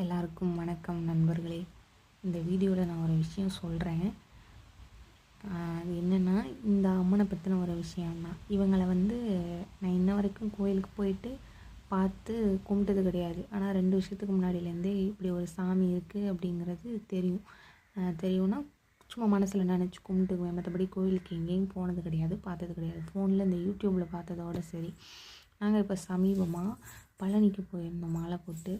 எல்லாருக்கும் வணக்கம் நண்பர்களே. இந்த வீடியோவில் நான் ஒரு விஷயம் சொல்கிறேன் அது என்னென்னா இந்த அம்மனை பற்றின ஒரு விஷயம்தான் இவங்களை வந்து நான் இன்ன வரைக்கும் கோயிலுக்கு போயிட்டு பார்த்து கும்பிட்டது கிடையாது. ஆனால் ரெண்டு வருஷத்துக்கு முன்னாடியிலேருந்தே இப்படி ஒரு சாமி இருக்குது அப்படிங்கிறது தெரியும். தெரியும்னா சும்மா மனசில் நினச்சி கும்பிட்டுக்குவேன். மற்றபடி கோயிலுக்கு எங்கேயும் போனது கிடையாது பார்த்தது கிடையாது. ஃபோனில் இந்த யூடியூப்பில் பார்த்ததோட சரி. நாங்கள் இப்போ சமீபமாக பழனிக்கு போயிருந்தோம் மாலை போட்டு.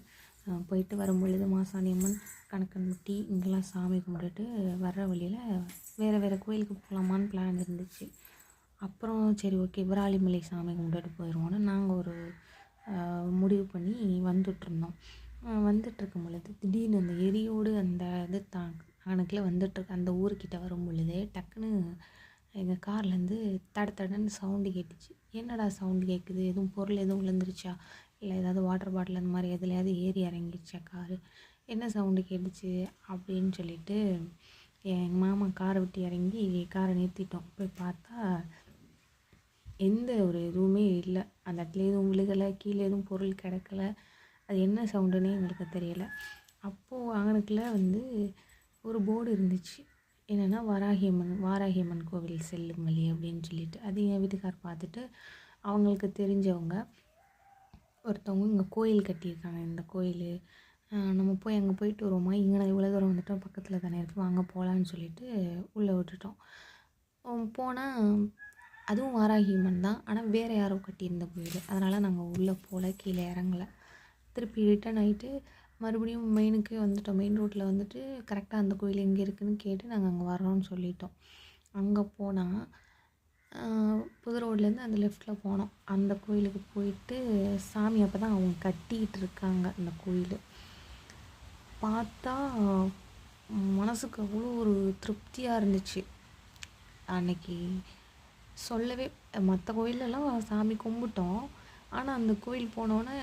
போயிட்டு வரும் பொழுது கணக்கன் அம்மன் கணக்கன்பட்டி இங்கெல்லாம் சாமி கும்பிட்டுட்டு வர்ற வழியில் வேறு வேறு கோயிலுக்கு போகலாமான்னு பிளான் இருந்துச்சு. அப்புறம் சரி ஓகே விராலிமலை சாமி கும்பிட்டுட்டு போயிடுவோன்னு நாங்கள் ஒரு முடிவு பண்ணி வந்துட்டுருந்தோம் வந்துட்டுருக்கும் பொழுது திடீர்னு அந்த எரியோடு அந்த இது தா கணக்கில் வந்துட்டுருக்கு அந்த ஊருக்கிட்ட வரும் பொழுதே டக்குன்னு எங்கள் கார்லேருந்து தட தடன்னு சவுண்டு கேட்டுச்சு. என்னடா சவுண்டு கேட்குது எதுவும் பொருள் எதுவும் விழுந்துருச்சா? இல்லை ஏதாவது வாட்டர் பாட்டில் அந்த மாதிரி எதுலையாவது ஏறி இறங்கிடுச்சா காரு என்ன சவுண்டு கேட்டுச்சு? அப்படின்னு சொல்லிட்டு எங்கள் மாமா காரை விட்டு இறங்கி காரை நிறுத்திட்டோம். போய் பார்த்தா எந்த ஒரு இதுவுமே இல்லை. அந்த இடத்துல எதுவும் விழுகலை கீழே எதுவும் பொருள் கிடக்கல. அது என்ன சவுண்டுன்னே எங்களுக்கு தெரியலை. அப்போது அங்கனக்குள்ள வந்து ஒரு போர்டு இருந்துச்சு. என்னென்னா வராகியம்மன் வாராகியம்மன் கோவில் செல்லும் வழி அப்படின்னு சொல்லிட்டு. அது என் வீட்டுக்கார் பார்த்துட்டு அவங்களுக்கு தெரிஞ்சவங்க. ஒருத்தவங்க இங்கே கோயில் கட்டியிருக்காங்க இந்த கோயில். நம்ம போய் அங்கே போயிட்டு வருவோமா? இங்கே நான் இவ்வளோ தூரம் வந்துட்டோம் பக்கத்தில் தானே இருக்குது வாங்க போகலான்னு சொல்லிட்டு உள்ளே விட்டுட்டோம். போனால் அதுவும் வாராகிமன் தான் ஆனால் வேறு யாரோ கட்டியிருந்த கோயில். அதனால் நாங்கள் உள்ளே போகல கீழே இறங்கல. திருப்பி ரிட்டன் ஆகிட்டு மறுபடியும் மெயினுக்கே வந்துட்டோம். மெயின் ரோட்டில் வந்துட்டு கரெக்டாக அந்த கோயில் எங்கே இருக்குதுன்னு கேட்டு நாங்கள் அங்கே வரோன்னு சொல்லிட்டோம். அங்கே போனால் புது ரோட்லேருந்து அந்த லெஃப்ட்டில் போனோம். அந்த கோயிலுக்கு போயிட்டு சாமி அப்போ தான் அவங்க கட்டிக்கிட்டு இருக்காங்க அந்த கோயில். பார்த்தா மனசுக்கு அவ்வளோ ஒரு திருப்தியாக இருந்துச்சு. அன்னைக்கு சொல்லவே மற்ற கோயிலெல்லாம் சாமி கும்பிட்டோம். ஆனால் அந்த கோயில் போனோன்னே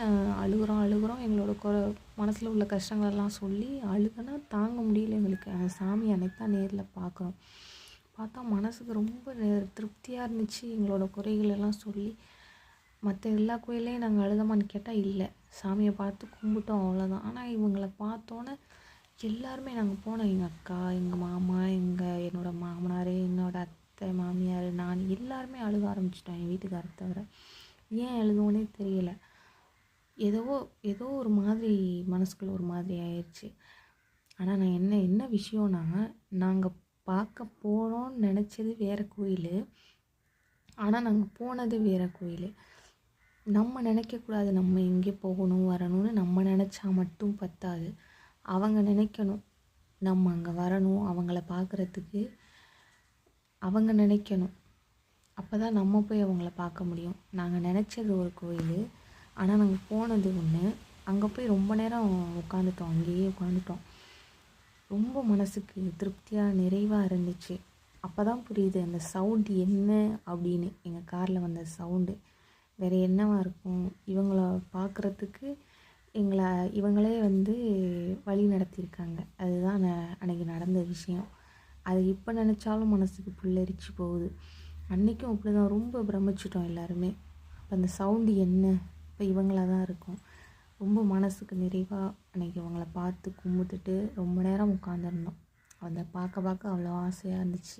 அழுகுறோம் அழுகுறோம். எங்களோட குற மனசில் உள்ள கஷ்டங்களெல்லாம் சொல்லி அழுகனா தாங்க முடியல எங்களுக்கு. சாமி அன்னைக்கு தான் நேரில் பார்க்குறோம் பார்த்தா மனசுக்கு ரொம்ப திருப்தியாக இருந்துச்சு. எங்களோட குறைகள் எல்லாம் சொல்லி மற்ற எல்லா கோயிலையும் நாங்கள் அழுதமான்னு கேட்டால் இல்லை. சாமியை பார்த்து கும்பிட்டோம் அவ்வளோதான் ஆனால் இவங்களை பார்த்தோன்னே எல்லாருமே நாங்கள் போனோம். எங்கள் அக்கா எங்கள் மாமா எங்கள் என்னோடய மாமனார் என்னோடய அத்தை மாமியார் நான் எல்லாருமே அழுக ஆரம்பிச்சிட்டோம் என் வீட்டுக்காரரை தவிர. ஏன் எழுதுவோன்னே தெரியல. ஏதோ ஏதோ ஒரு மாதிரி மனசுக்குள்ள ஒரு மாதிரி ஆயிடுச்சு ஆனால் நான் என்ன என்ன விஷயம்னா நாங்கள் பார்க்க போகிறோம்னு நினச்சது வேறு கோயில். ஆனால் நாங்கள் போனது வேறு கோயில். நம்ம நினைக்கக்கூடாது நம்ம எங்கே போகணும் வரணும்னு நம்ம நினச்சா மட்டும் பத்தாது. அவங்க நினைக்கணும். நம்ம அங்கே வரணும் அவங்கள பார்க்குறதுக்கு அவங்க நினைக்கணும். அப்போ தான் நம்ம போய் அவங்கள பார்க்க முடியும். நாங்கள் நினச்சது ஒரு கோயில். ஆனால் நாங்கள் போனது ஒன்று அங்கே போய் ரொம்ப நேரம் உட்காந்துட்டோம் அங்கேயே உட்காந்துட்டோம் ரொம்ப மனசுக்கு திருப்தியாக நிறைவாக இருந்துச்சு. அப்போ தான் புரியுது அந்த சவுண்டு என்ன அப்படின்னு. எங்கள் காரில் வந்த சவுண்டு வேறு என்னவா இருக்கும்? இவங்கள பார்க்குறதுக்கு எங்களை இவங்களே வந்து வழி நடத்தியிருக்காங்க. அதுதான் அன்றைக்கி அன்னைக்கு நடந்த விஷயம். அது இப்போ நினச்சாலும் மனசுக்கு புல்லரிச்சு போகுது. அன்றைக்கும் அப்படி தான் ரொம்ப பிரமிச்சிட்டோம் எல்லாருமே. அப்போ அந்த சவுண்டு என்ன? இப்போ இவங்களாக தான் இருக்கும். ரொம்ப மனசுக்கு நிறைவாக அன்றைக்கி அவங்கள பார்த்து கும்பிட்டுட்டு ரொம்ப நேரம் உட்காந்துருந்தோம் அதை பார்க்க பார்க்க அவ்வளோ ஆசையாக இருந்துச்சு.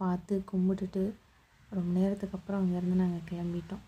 பார்த்து கும்பிட்டுட்டு ரொம்ப நேரத்துக்கு அப்புறம் அங்கேருந்து நாங்கள் கிளம்பிட்டோம்.